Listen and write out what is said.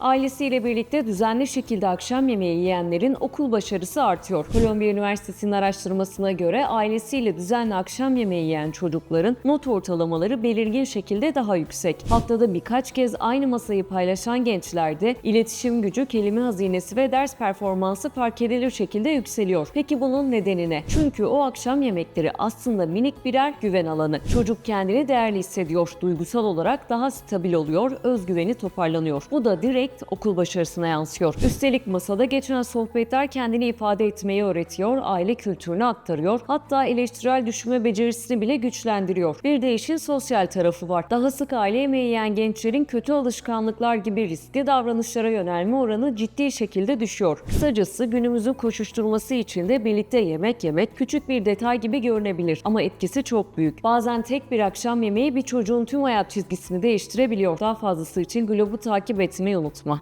Ailesiyle birlikte düzenli şekilde akşam yemeği yiyenlerin okul başarısı artıyor. Kolombiya Üniversitesi'nin araştırmasına göre ailesiyle düzenli akşam yemeği yiyen çocukların not ortalamaları belirgin şekilde daha yüksek. Haftada birkaç kez aynı masayı paylaşan gençlerde iletişim gücü, kelime hazinesi ve ders performansı fark edilir şekilde yükseliyor. Peki bunun nedeni ne? Çünkü o akşam yemekleri aslında minik birer güven alanı. Çocuk kendini değerli hissediyor, duygusal olarak daha stabil oluyor, özgüveni toparlanıyor. Bu da direkt okul başarısına yansıyor. Üstelik masada geçen sohbetler kendini ifade etmeyi öğretiyor, aile kültürünü aktarıyor, hatta eleştirel düşünme becerisini bile güçlendiriyor. Bir de işin sosyal tarafı var. Daha sık aile yemeği yiyen gençlerin kötü alışkanlıklar gibi riskli davranışlara yönelme oranı ciddi şekilde düşüyor. Kısacası günümüzün koşuşturması içinde birlikte yemek yemek küçük bir detay gibi görünebilir ama etkisi çok büyük. Bazen tek bir akşam yemeği bir çocuğun tüm hayat çizgisini değiştirebiliyor. Daha fazlası için Globe'u takip etmeyi soin.